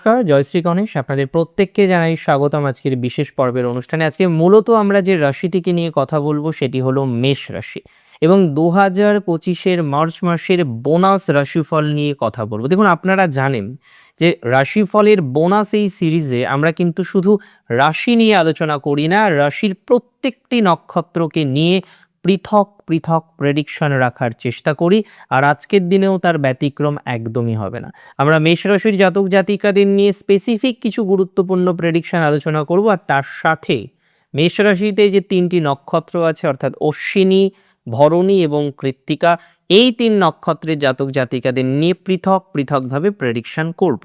নমস্কার জয়শ্রী গণেশ। আপনাদের প্রত্যেককে জানাই স্বাগতম আজকের বিশেষ পর্বের অনুষ্ঠানে। আজকে মূলত আমরা যে রাশিটিকে নিয়ে কথা বলব সেটি হলো মেষ রাশি এবং দু হাজার পঁচিশের মার্চ মাসের বোনাস রাশিফল নিয়ে কথা বলব। দেখুন, আপনারা জানেন যে রাশিফলের বোনাস এই সিরিজে আমরা কিন্তু শুধু রাশি নিয়ে আলোচনা করি না, রাশির প্রত্যেকটি নক্ষত্রকে নিয়ে পৃথক পৃথক প্রেডিকশন রাখার চেষ্টা করি, আর আজকের দিনেও তার ব্যতিক্রম একদমই হবে না। আমরা মেষ রাশির জাতক, জাতিকাদের নিয়ে স্পেসিফিক কিছু গুরুত্বপূর্ণ প্রেডিকশন আলোচনা করব, আর তার সাথে মেষ রাশিতে যে তিনটি নক্ষত্র আছে, অর্থাৎ অশ্বিনী, ভরণী এবং কৃত্তিকা, এই তিন নক্ষত্রের জাতক, জাতিকাদের নিয়ে পৃথক, পৃথকভাবে প্রেডিকশন করব।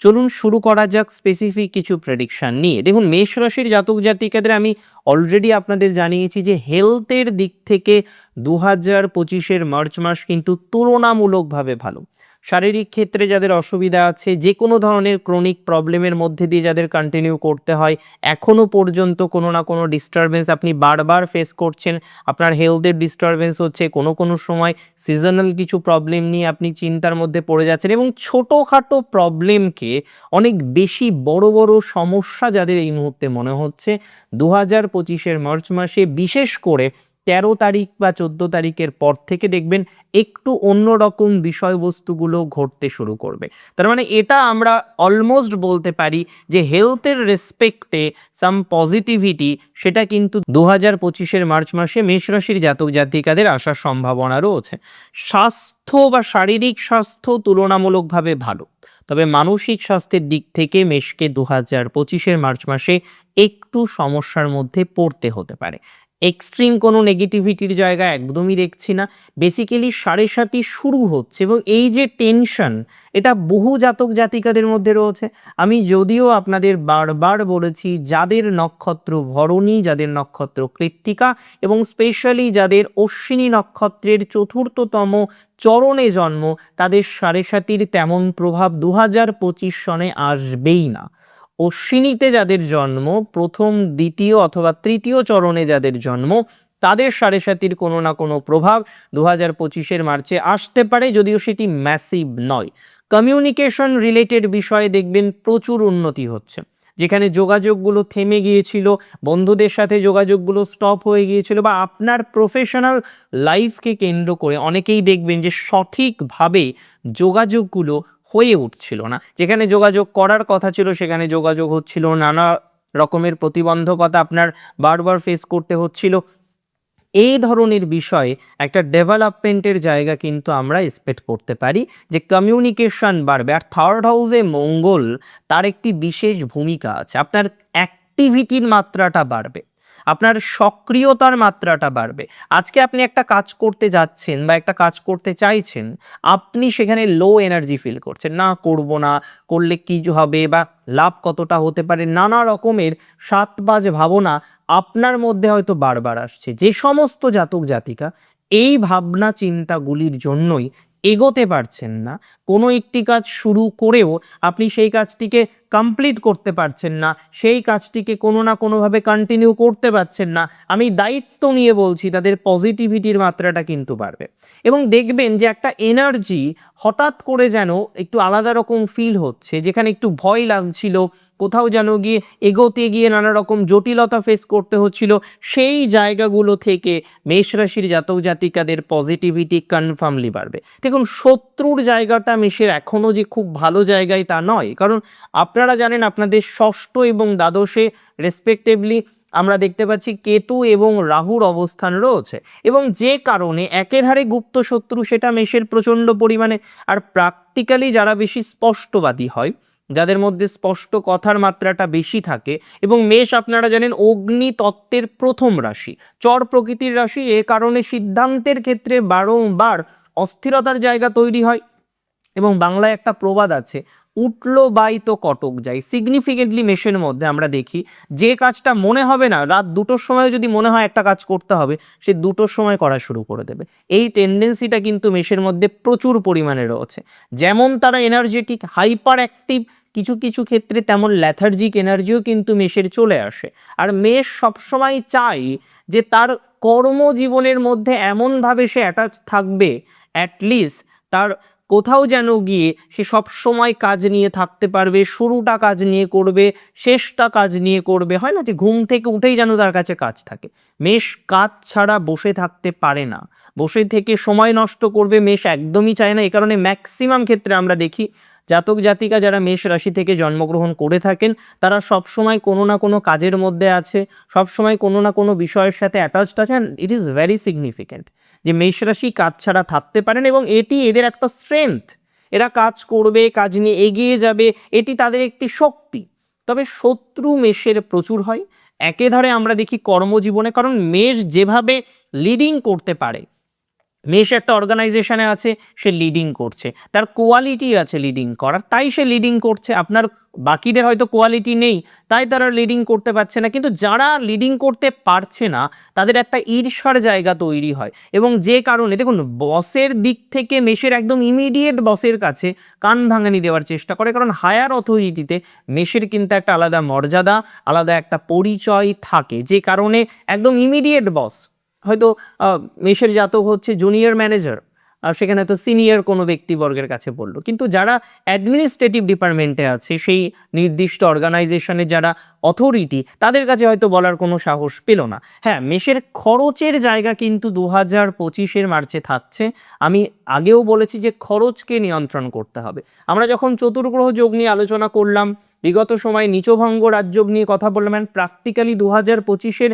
চলুন শুরু করা যাক স্পেসিফিক কিছু প্রেডিকশান নিয়ে। দেখুন, মেষ রাশির জাতক জাতিকাদের আমি অলরেডি আপনাদের জানিয়েছি যে হেলথের দিক থেকে দু হাজার পঁচিশের মার্চ মাস কিন্তু তুলনামূলকভাবে ভালো। শারীরিক ক্ষেত্রে যাদের অসুবিধা আছে যে কোনো ধরনের ক্রনিক প্রবলেমের মধ্যে দিয়ে যাদের কন্টিনিউ করতে হয় এখনও পর্যন্ত কোনো না কোনো ডিস্টারবেন্স আপনি বারবার ফেস করছেন। আপনার হেলথের ডিস্টারবেন্স হচ্ছে, কোনো কোনো সময় সিজনাল কিছু প্রবলেম নিয়ে আপনি চিন্তার মধ্যে পড়ে যাচ্ছেন এবং ছোটোখাটো প্রবলেমকে অনেক বেশি বড় বড় সমস্যা যাদের এই মুহূর্তে মনে হচ্ছে। দু হাজার পঁচিশের মার্চ মাসে বিশেষ করে তেরো তারিখ বা চোদ্দ তারিখের পর থেকে দেখবেন একটু অন্যরকম বিষয়বস্তুগুলো ঘটতে শুরু করবে। তার মানে এটা আমরা অলমোস্ট বলতে পারি যে হেলথের রেসপেক্টে সাম পজিটিভিটি সেটা কিন্তু দু হাজার পঁচিশের মার্চ মাসে মেষ রাশির জাতক জাতিকাদের আসার সম্ভাবনা রয়েছে। স্বাস্থ্য বা শারীরিক স্বাস্থ্য তুলনামূলকভাবে ভালো। তবে মানসিক স্বাস্থ্যের দিক থেকে মেষকে দু হাজার পঁচিশের মার্চ মাসে একটু সমস্যার মধ্যে পড়তে হতে পারে। এক্সট্রিম কোনো নেগেটিভিটির জায়গা একদমই দেখছি না। বেসিক্যালি সাড়ে সাতই শুরু হচ্ছে এবং এই যে টেনশন এটা বহু জাতক জাতিকাদের মধ্যে রয়েছে। আমি যদিও আপনাদের বারবার বলেছি, যাদের নক্ষত্র ভরণী, যাদের নক্ষত্র কৃত্তিকা এবং স্পেশালি যাদের অশ্বিনী নক্ষত্রের চতুর্থতম চরণে জন্ম, তাদের সাড়ে সাতির তেমন প্রভাব দু হাজার পঁচিশ সনে আসবেই না। অশ্বিনীতে যাদের জন্ম, প্রথম, দ্বিতীয় অথবা তৃতীয় চরণে যাদের জন্ম, তাদের সাড়ে সাতির কোনো না কোনো প্রভাব দু হাজার পঁচিশের মার্চে আসতে পারে, যদিও সেটি ম্যাসিভ নয়। কমিউনিকেশন রিলেটেড বিষয়ে দেখবেন প্রচুর উন্নতি হচ্ছে। যেখানে যোগাযোগগুলো থেমে গিয়েছিল, বন্ধুদের সাথে যোগাযোগগুলো স্টপ হয়ে গিয়েছিল বা আপনার প্রফেশনাল লাইফকে কেন্দ্র করে অনেকেই দেখবেন যে সঠিকভাবে যোগাযোগগুলো হয়ে উঠছিল না। যেখানে যোগাযোগ করার কথা ছিল, সেখানে যোগাযোগ হচ্ছিল নানা রকমের প্রতিবন্ধকতা আপনার বারবার ফেস করতে হচ্ছিল। এই ধরনের বিষয়ে একটা ডেভেলপমেন্টের জায়গা কিন্তু আমরা এক্সপেক্ট করতে পারি যে কমিউনিকেশন বাড়বে। আর থার্ড হাউসে মঙ্গল, তার একটি বিশেষ ভূমিকা আছে। আপনার অ্যাক্টিভিটির মাত্রাটা বাড়বে। আপনার সক্রিয়তার মাত্রাটা বাড়বে। আজকে আপনি একটা কাজ করতে যাচ্ছেন বা একটা কাজ করতে চাইছেন, আপনি সেখানে লো এনার্জি ফিল করছেন। না করব না, করলে কী হবে বা লাভ কতটা হতে পারে, নানা রকমের সাত সাতবাজ ভাবনা আপনার মধ্যে হয়তো বারবার আসছে। যে সমস্ত জাতক জাতিকা এই ভাবনা চিন্তাগুলির জন্যই এগোতে পারছেন না। কোনো একটি কাজ শুরু করেও আপনি সেই কাজটিকে কমপ্লিট করতে পারছেন না। সেই কাজটিকে কোনো না কোনোভাবে কন্টিনিউ করতে পারছেন না। আমি দায়িত্ব নিয়ে বলছি, তাদের পজিটিভিটির মাত্রাটা কিন্তু বাড়বে। এবং দেখবেন যে একটা এনার্জি হঠাৎ করে যেন একটু আলাদা রকম ফিল হচ্ছে, যেখানে একটু ভয় লাগছিল কোথাও যেন গিয়ে এগোতে গিয়ে নানা রকম জটিলতা ফেস করতে হচ্ছিল, সেই জায়গাগুলো থেকে মেষ রাশির জাতক জাতিকাদের পজিটিভিটি কনফার্মলি বাড়বে দেখুন, শত্রুর জায়গাটা মেষের এখনও যে খুব ভালো জায়গায় তা নয়, কারণ আপনারা জানেন আপনাদের ষষ্ঠ এবং দ্বাদশে রেসপেক্টিভলি আমরা দেখতে পাচ্ছি কেতু এবং রাহুর অবস্থান রয়েছে এবং যে কারণে একেধারে গুপ্ত শত্রু সেটা মেষের প্রচণ্ড পরিমাণে, আর প্র্যাকটিক্যালি যারা বেশি স্পষ্টবাদী হয় যাদের মধ্যে স্পষ্ট কথার মাত্রাটা বেশি থাকে এবং মেষ আপনারা জানেন অগ্নি তত্ত্বের প্রথম রাশি। চর প্রকৃতির রাশি, এ কারণে সিদ্ধান্তের ক্ষেত্রে বারংবার অস্থিরতার জায়গা তৈরি হয় এবং বাংলায় একটা প্রবাদ আছে, উঠল বাই তো কটক যাই সিগনিফিকেন্টলি মেশের মধ্যে আমরা দেখি, যে কাজটা মনে হবে না, রাত দুটোর সময় যদি মনে হয় একটা কাজ করতে হবে, সে দুটোর সময় করা শুরু করে দেবে। এই টেন্ডেন্সিটা কিন্তু মেশের মধ্যে প্রচুর পরিমাণে রয়েছে। যেমন তারা এনার্জেটিক হাইপার অ্যাক্টিভ কিছু কিছু ক্ষেত্রে তেমন ল্যাথার্জিক এনার্জিও কিন্তু মেষের চলে আসে। আর মেষ সবসময় চাই যে তার কর্মজীবনের মধ্যে এমনভাবে সে অ্যাটাচ থাকবে অ্যাটলিস্ট তার কোথাও যেন গিয়ে সে সব সময় কাজ নিয়ে থাকতে পারবে, শুরুটা কাজ নিয়ে করবে, শেষটা কাজ নিয়ে করবে। হয় না যে ঘুম থেকে উঠেই যেন তার কাছে কাজ থাকে। মেষ কাজ ছাড়া বসে থাকতে পারে না। বসে থেকে সময় নষ্ট করবে মেষ একদমই চায় না। এই কারণে ম্যাক্সিমাম ক্ষেত্রে আমরা দেখি, জাতক জাতিকা যারা মেষ রাশি থেকে জন্মগ্রহণ করে থাকেন, তারা সব সময় কোনো না কোনো কাজের মধ্যে আছে, সব সময় কোনো না কোনো বিষয়ের সাথে অ্যাটাচড আছে and it is very significant যে মেষ রাশি কাজ ছাড়া থাকতে পারেন এবং এটি এদের একটা স্ট্রেংথ এরা কাজ করবে, কাজ নিয়ে এগিয়ে যাবে, এটি তাদের একটি শক্তি। তবে শত্রু মেষের প্রচুর হয়। একে ধারে আমরা দেখি কর্মজীবনে, কারণ মেষ যেভাবে লিডিং করতে পারে মেষ একটা অর্গানাইজেশনে আছে, সে লিডিং করছে। তার কোয়ালিটি আছে লিডিং করার, তাই সে লিডিং করছে। আপনার বাকিদের হয়তো কোয়ালিটি নেই, তাই তারা লিডিং করতে পারছে না। কিন্তু যারা লিডিং করতে পারছে না, তাদের একটা ঈর্ষার জায়গা তৈরি হয়। এবং যে কারণে, দেখুন বসের দিক থেকে মেষের একদম ইমিডিয়েট বসের কাছে কান ভাঙানি দেওয়ার চেষ্টা করে। কারণ হায়ার অথরিটিতে মেষের কিন্তু একটা আলাদা মর্যাদা, আলাদা একটা পরিচয় থাকে। যে কারণে একদম ইমিডিয়েট বস হয়তো আহ, মেষের জাতক হচ্ছে জুনিয়র ম্যানেজার আর সেখানে তো সিনিয়র কোনো ব্যক্তিবর্গের কাছে বলল কিন্তু যারা অ্যাডমিনিস্ট্রেটিভ ডিপার্টমেন্টে আছে সেই নির্দিষ্ট অর্গানাইজেশনে যারা অথরিটি তাদের কাছে হয়তো বলার কোনো সাহস পেল না। হ্যাঁ মেষের খরচের জায়গা কিন্তু দু হাজার পঁচিশের মার্চে থাকছে। আমি আগেও বলেছি যে খরচকে নিয়ন্ত্রণ করতে হবে। আমরা যখন চতুর্গ্রহ যোগ নিয়ে আলোচনা করলাম বিগত সময় নিচভঙ্গ রাজযোগ নিয়ে কথা বললাম প্র্যাকটিক্যালি দু হাজার পঁচিশের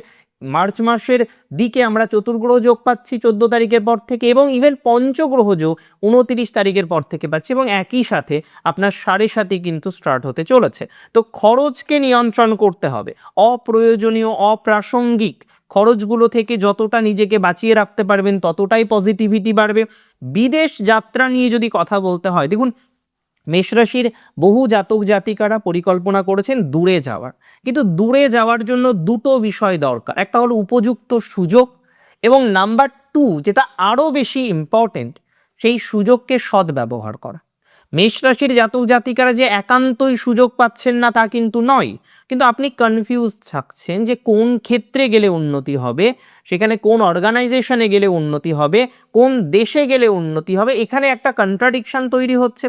মার্চ মাসের দিকে আমরা চতুর্গ্রহ যোগ পাচ্ছি চোদ্দ তারিখের পর থেকে এবং ইভেন পঞ্চগ্রহ যোগ উনতিরিশ তারিখের পর থেকে পাচ্ছি এবং একই সাথে আপনার সাড়ে সাথে কিন্তু স্টার্ট হতে চলেছে। তো খরচকে নিয়ন্ত্রণ করতে হবে। অপ্রয়োজনীয়, অপ্রাসঙ্গিক খরচগুলো থেকে যতটা নিজেকে বাঁচিয়ে রাখতে পারবেন ততটাই পজিটিভিটি বাড়বে। বিদেশ যাত্রা নিয়ে যদি কথা বলতে হয়, দেখুন মেষরাশির বহু জাতক জাতিকারা পরিকল্পনা করেছেন দূরে যাওয়ার। কিন্তু দূরে যাওয়ার জন্য দুটো বিষয় দরকার। একটা হলো উপযুক্ত সুযোগ এবং নাম্বার টু, যেটা আরও বেশি ইম্পর্টেন্ট সেই সুযোগকে সদ্ব্যবহার করা। মেষ রাশির জাতক জাতিকারা যে একান্তই সুযোগ পাচ্ছেন না তা কিন্তু নয়। কিন্তু আপনি কনফিউজ থাকছেন যে কোন ক্ষেত্রে গেলে উন্নতি হবে, সেখানে কোন অর্গানাইজেশনে গেলে উন্নতি হবে, কোন দেশে গেলে উন্নতি হবে, এখানে একটা কন্ট্রাডিকশন তৈরি হচ্ছে।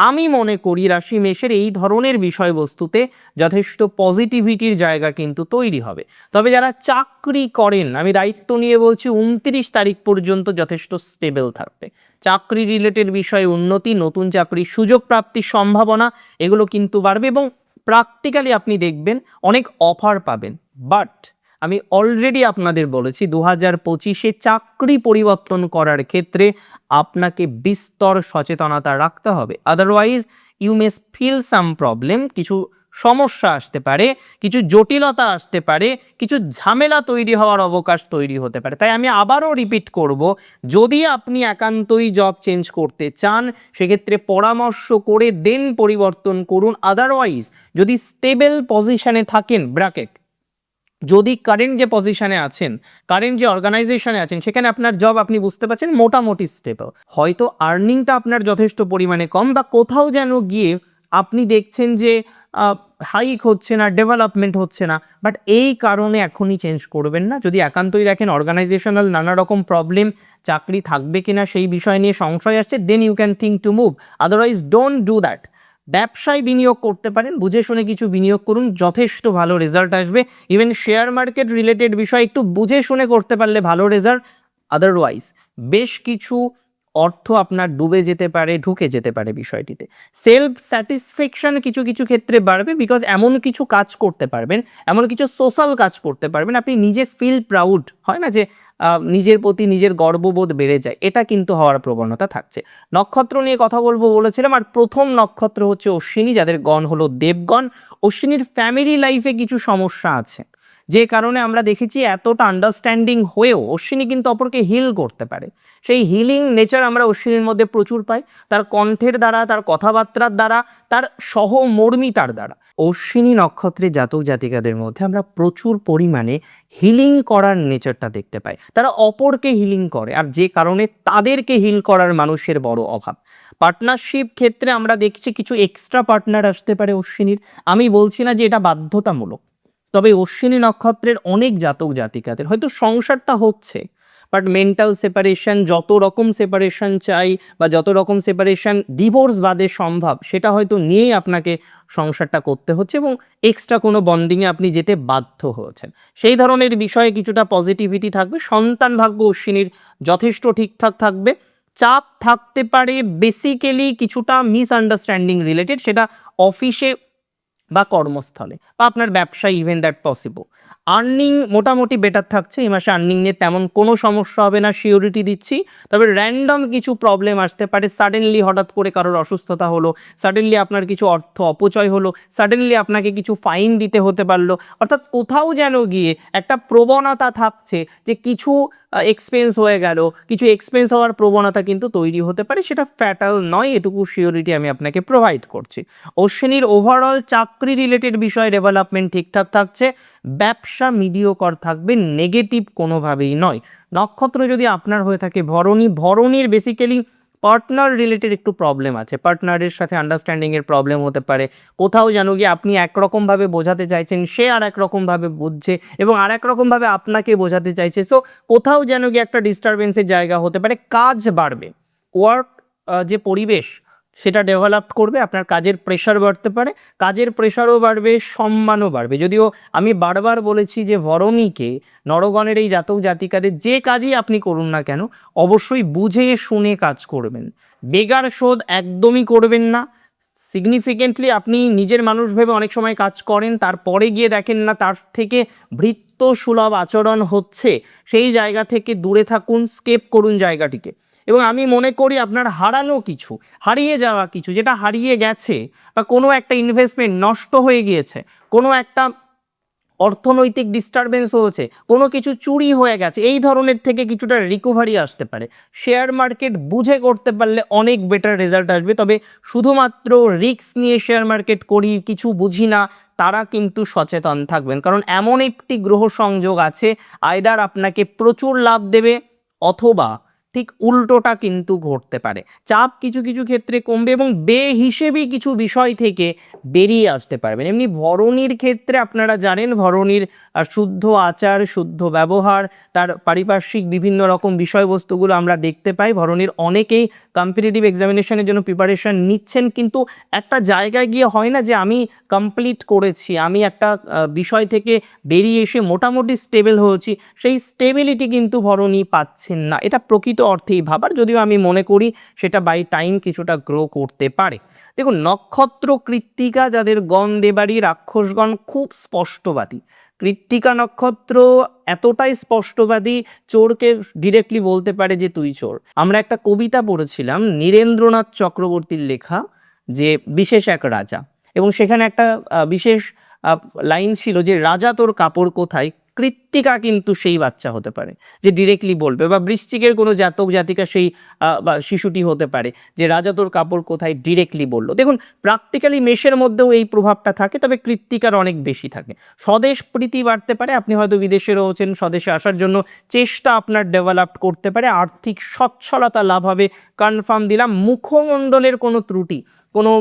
আমি মনে করি রাশি মেষের এই ধরনের বিষয়বস্তুতে যথেষ্ট পজিটিভিটির জায়গা কিন্তু তৈরি হবে। তবে যারা চাকরি করেন, আমি দায়িত্ব নিয়ে বলছি উনত্রিশ তারিখ পর্যন্ত যথেষ্ট স্টেবল থাকবে। চাকরি রিলেটেড বিষয়ে উন্নতি, নতুন চাকরির সুযোগ প্রাপ্তির সম্ভাবনা, এগুলো কিন্তু বাড়বে এবং প্র্যাকটিক্যালি আপনি দেখবেন অনেক অফার পাবেন। বাট আমি অলরেডি আপনাদের বলেছি দু হাজার পঁচিশে চাকরি পরিবর্তন করার ক্ষেত্রে আপনাকে বিস্তর সচেতনতা রাখতে হবে। Otherwise you mess feel some problem কিছু সমস্যা আসতে পারে, কিছু জটিলতা আসতে পারে, কিছু ঝামেলা তৈরি হওয়ার অবকাশ তৈরি হতে পারে। তাই আমি আবারও রিপিট করব, যদি আপনি একান্তই জব চেঞ্জ করতে চান, সেক্ষেত্রে পরামর্শ করে দেন পরিবর্তন করুন। আদারওয়াইজ যদি স্টেবল পজিশনে থাকেন ব্র্যাকেট যদি কারেন্ট যে পজিশনে আছেন কারেন্ট যে অর্গানাইজেশনে আছেন, সেখানে আপনার জব আপনি বুঝতে পারছেন মোটামুটি স্টেবল হয়তো আর্নিংটা আপনার যথেষ্ট পরিমাণে কম বা কোথাও যেন গিয়ে আপনি দেখছেন যে হাইক হচ্ছে না ডেভেলপমেন্ট হচ্ছে না বাট এই কারণে এখনই চেঞ্জ করবেন না। যদি একান্তই দেখেন অর্গানাইজেশনাল নানা রকম প্রবলেম চাকরি থাকবে কিনা সেই বিষয় নিয়ে সংশয় আসছে then you can think to move otherwise don't do that ব্যবসায় বিনিয়োগ করতে পারেন, বুঝে শুনে কিছু বিনিয়োগ করুন, যথেষ্ট ভালো রেজাল্ট আসবে। ইভেন শেয়ার মার্কেট রিলেটেড বিষয় একটু বুঝে শুনে করতে পারলে ভালো রেজাল্ট আদারওয়াইজ বেশ কিছু অর্থ আপনার ডুবে যেতে পারে, ঢুকে যেতে পারে বিষয়টিতে। সেলফ স্যাটিসফ্যাকশন কিছু কিছু ক্ষেত্রে বাড়বে বিকজ এমন কিছু কাজ করতে পারবেন, এমন কিছু সোশ্যাল কাজ করতে পারবেন, আপনি নিজে ফিল প্রাউড হয় না যে নিজের প্রতি নিজের গর্ববোধ বেড়ে যায়, এটা কিন্তু হওয়ার প্রবণতা থাকছে। নক্ষত্র নিয়ে কথা বলব বলেছিলাম, আর প্রথম নক্ষত্র হচ্ছে অশ্বিনী, যাদের গণ হলো দেবগণ। অশ্বিনীর ফ্যামিলি লাইফে কিছু সমস্যা আছে। যে কারণে আমরা দেখেছি এতটা আন্ডারস্ট্যান্ডিং হয়েও অশ্বিনী কিন্তু অপরকে হিল করতে পারে। সেই হিলিং নেচার আমরা অশ্বিনীর মধ্যে প্রচুর পাই। তার কণ্ঠের দ্বারা, তার কথাবার্তার দ্বারা, তার সহমর্মিতার দ্বারা। অশ্বিনী নক্ষত্রের জাতক জাতিকাদের মধ্যে আমরা প্রচুর পরিমাণে হিলিং করার নেচারটা দেখতে পাই। তারা অপরকে হিলিং করে আর যে কারণে তাদেরকে হিল করার মানুষের বড় অভাব। পার্টনারশিপ ক্ষেত্রে আমরা দেখছি কিছু এক্সট্রা পার্টনার আসতে পারে অশ্বিনীর। আমি বলছি না যে এটা বাধ্যতামূলক। তবে অশ্বিনী নক্ষত্রের অনেক জাতক জাতিকাদের, হয়তো সংসারটা হচ্ছে বাট মেন্টাল সেপারেশন যত রকম সেপারেশন চাই বা যত রকম সেপারেশন ডিভোর্স বাদে সম্ভব, সেটা হয়তো নিয়েই আপনাকে সংসারটা করতে হচ্ছে এবং এক্সট্রা কোনো বন্ডিংয়ে আপনি যেতে বাধ্য হয়েছেন। সেই ধরনের বিষয়ে কিছুটা পজিটিভিটি থাকবে, সন্তান ভাগ্য অশ্বিনীর যথেষ্ট ঠিকঠাক থাকবে, চাপ থাকতে পারে বেসিক্যালি কিছুটা মিসআন্ডারস্ট্যান্ডিং রিলেটেড সেটা অফিসে বা কর্মস্থলে বা আপনার ব্যবসায় ইভেন দ্যাট পসিবল আর্নিং মোটামুটি বেটার থাকছে। এই মাসে আর্নিং নিয়ে তেমন কোনো সমস্যা হবে না সিওরিটি দিচ্ছি। তবে র্যান্ডম কিছু প্রবলেম আসতে পারে। সাডেনলি হঠাৎ করে কারোর অসুস্থতা হলো সাডেনলি আপনার কিছু অর্থ অপচয় হলো সাডেনলি আপনাকে কিছু ফাইন দিতে হতে পারল। অর্থাৎ কোথাও যেন গিয়ে একটা প্রবণতা থাকছে যে কিছু এক্সপেন্স হয়ে গেল। কিছু এক্সপেন্স হওয়ার প্রবণতা কিন্তু তৈরি হতে পারে। সেটা ফ্যাটাল নয়, এটুকু সিওরিটি আমি আপনাকে প্রোভাইড করছি। অশ্বিনীর ওভারঅল চাকরি রিলেটেড বিষয় ডেভেলপমেন্ট ঠিকঠাক থাকছে। ব্যবসা মিডিওকর থাকবে নেগেটিভ কোনোভাবেই নয়। নক্ষত্র যদি আপনার হয়ে থাকে ভরণী, ভরণীর বেসিক্যালি পার্টনার রিলেটেড একটু প্রবলেম আছে। পার্টনারের সাথে আন্ডারস্ট্যান্ডিংয়ের প্রবলেম হতে পারে। কোথাও যেন গিয়ে আপনি একরকমভাবে বোঝাতে চাইছেন, সে আর একরকমভাবে বুঝছে এবং আর একরকমভাবে আপনাকে বোঝাতে চাইছে। সো কোথাও যেন গিয়ে একটা ডিস্টারবেন্সের জায়গা হতে পারে, কাজ বাড়বে। ওয়ার্ক যে পরিবেশ সেটা ডেভেলপ করবে, আপনার কাজের প্রেশার বাড়তে পারে, কাজের প্রেশারও বাড়বে, সম্মানও বাড়বে। যদিও আমি বারবার বলেছি যে ভরণীকে, নরগণের এই জাতক জাতিকাদের যে কাজই আপনি করুন না কেন, অবশ্যই বুঝে শুনে কাজ করবেন। বেগার শোধ একদমই করবেন না। সিগনিফিকেন্টলি আপনি নিজের মানুষ ভেবে অনেক সময় কাজ করেন, তারপরে গিয়ে দেখেন না, তার থেকে ভৃত্য সুলভ আচরণ হচ্ছে। সেই জায়গা থেকে দূরে থাকুন, স্কেপ করুন জায়গাটিকে। এবং আমি মনে করি আপনার হারানো কিছু, হারিয়ে যাওয়া কিছু, যেটা হারিয়ে গেছে বা কোনো একটা ইনভেস্টমেন্ট নষ্ট হয়ে গিয়েছে, কোনো একটা অর্থনৈতিক ডিস্টারবেন্স হয়েছে, কোনো কিছু চুরি হয়ে গেছে, এই ধরনের থেকে কিছুটা রিকভারি আসতে পারে। শেয়ার মার্কেট বুঝে করতে পারলে অনেক বেটার রেজাল্ট আসবে, তবে শুধুমাত্র রিস্ক নিয়ে শেয়ার মার্কেট করি, কিছু বুঝি না, তারা কিন্তু সচেতন থাকবেন। কারণ এমন একটি গ্রহ সংযোগ আছে আয়দার আপনাকে প্রচুর লাভ দেবে অথবা ঠিক উল্টোটা কিন্তু ঘটতে পারে। চাপ কিছু কিছু ক্ষেত্রে কমবে এবং বে হিসেবে কিছু বিষয় থেকে বেরিয়ে আসতে পারবেন। এমনি ভরণীর ক্ষেত্রে আপনারা জানেন, ভরণীর শুদ্ধ আচার, শুদ্ধ ব্যবহার, তার পারিপার্শ্বিক বিভিন্ন রকম বিষয়বস্তুগুলো আমরা দেখতে পাই। ভরণীর অনেকেই কম্পিটিটিভ এক্সামিনেশনের জন্য প্রিপারেশন নিচ্ছেন, কিন্তু একটা জায়গায় গিয়ে হয় না যে আমি কমপ্লিট করেছি, আমি একটা বিষয় থেকে বেরিয়ে এসে মোটামুটি স্টেবল হয়েছি, সেই স্টেবিলিটি কিন্তু ভরণী পাচ্ছেন না। এটা প্রকৃত অর্থেই ভাবার যদিও আমি মনে করি সেটা বাই টাইম কিছুটা গ্রো করতে পারে। দেখুন, নক্ষত্র কৃত্তিকা যাদের গণ দেবাড়ি রাক্ষসগণ খুব স্পষ্টবাদী। কৃত্তিকা নক্ষত্র এতটাই স্পষ্টবাদী, চোরকে ডিরেক্টলি বলতে পারে যে তুই চোর। আমরা একটা কবিতা পড়েছিলাম, নীরেন্দ্রনাথ চক্রবর্তীর লেখা, যে বিশেষ এক রাজা। এবং সেখানে একটা বিশেষ লাইন ছিল যে, রাজা তোর কাপড় কোথায়? কৃত্তিকা কিন্তু সেই বাচ্চা হতে পারে, যে ডিরেক্টলি বলবে বা বৃশ্চিকের কোনো জাতক জাতিকা সেই বা শিশুটি হতে পারে, যে রাজা তোর কাপড় কোথায় ডিরেক্টলি বলল। দেখুন প্র্যাকটিক্যালি মেষের মধ্যেও এই প্রভাবটা থাকে, তবে কৃত্তিকার অনেক বেশি থাকে। স্বদেশ প্রীতি বাড়তে পারে, আপনি হয়তো বিদেশে রয়েছেন, স্বদেশে আসার জন্য চেষ্টা আপনার ডেভেলপ করতে পারে, আর্থিক সচ্ছলতা লাভ হবে কনফার্ম দিলাম, মুখমণ্ডলের কোনো ত্রুটি কোনো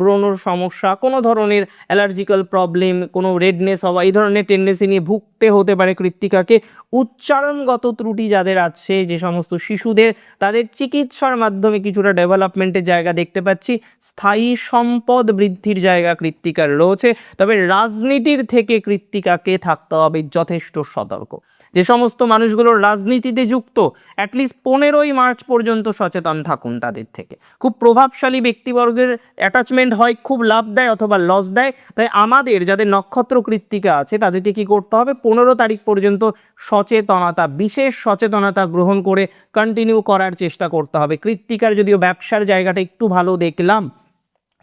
ব্রণর সমস্যা, কোনো ধরনের অ্যালার্জিক্যাল প্রবলেম, কোনো রেডনেস হওয়া, এই ধরনের টেন্ডেন্সি নিয়ে ভুগতে হতে পারে কৃত্তিকাকে। উচ্চারণগত ত্রুটি যাদের আছে, যে সমস্ত শিশুদের, তাদের চিকিৎসার মাধ্যমে কিছুটা ডেভেলপমেন্টের জায়গা দেখতে পাচ্ছি। স্থায়ী সম্পদ বৃদ্ধির জায়গা কৃত্তিকার রয়েছে। তবে রাজনীতির থেকে কৃত্তিকাকে থাকতে হবে যথেষ্ট সতর্ক। যে সমস্ত মানুষগুলো রাজনীতিতে যুক্ত অ্যাটলিস্ট পনেরোই মার্চ পর্যন্ত সচেতন থাকুন তাদের থেকে। খুব প্রভাবশালী ব্যক্তিবর্গের অ্যাটাচমেন্ট হয়, খুব লাভ দেয় অথবা লস দেয়। তাই আমাদের যাদের নক্ষত্র কৃত্তিকা আছে, তাদেরকে কি করতে হবে? পনেরো তারিখ পর্যন্ত সচেতনতা, বিশেষ সচেতনতা গ্রহণ করে কন্টিনিউ করার চেষ্টা করতে হবে। কৃত্তিকার যদিও ব্যবসার জায়গাটা একটু ভালো দেখলাম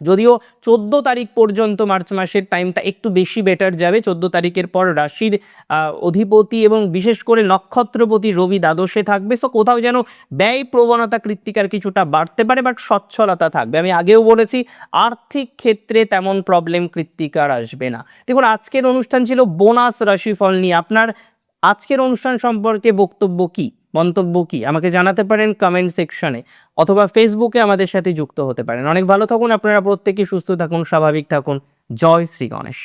যদিও চোদ্দ তারিখ পর্যন্ত মার্চ মাসের টাইমটা একটু বেশি বেটার যাবে। চোদ্দ তারিখের পর রাশির অধিপতি এবং বিশেষ করে নক্ষত্রপতি রবি দ্বাদশে থাকবে। সো কোথাও যেন ব্যয় প্রবণতা কৃত্তিকার কিছুটা বাড়তে পারে বাট সচ্ছলতা থাকবে। আমি আগেও বলেছি, আর্থিক ক্ষেত্রে তেমন প্রবলেম কৃত্তিকার আসবে না। দেখুন, আজকের অনুষ্ঠান ছিল বোনাস রাশিফল নিয়ে। আপনার আজকের অনুষ্ঠান সম্পর্কে বক্তব্য কি? মন্তব্য কি? আমাকে জানাতে পারেন কমেন্ট সেকশনে অথবা ফেসবুকে আমাদের সাথে যুক্ত হতে পারেন। অনেক ভালো থাকুন, আপনারা প্রত্যেকেই সুস্থ থাকুন, স্বাভাবিক থাকুন। জয় শ্রী গণেশ।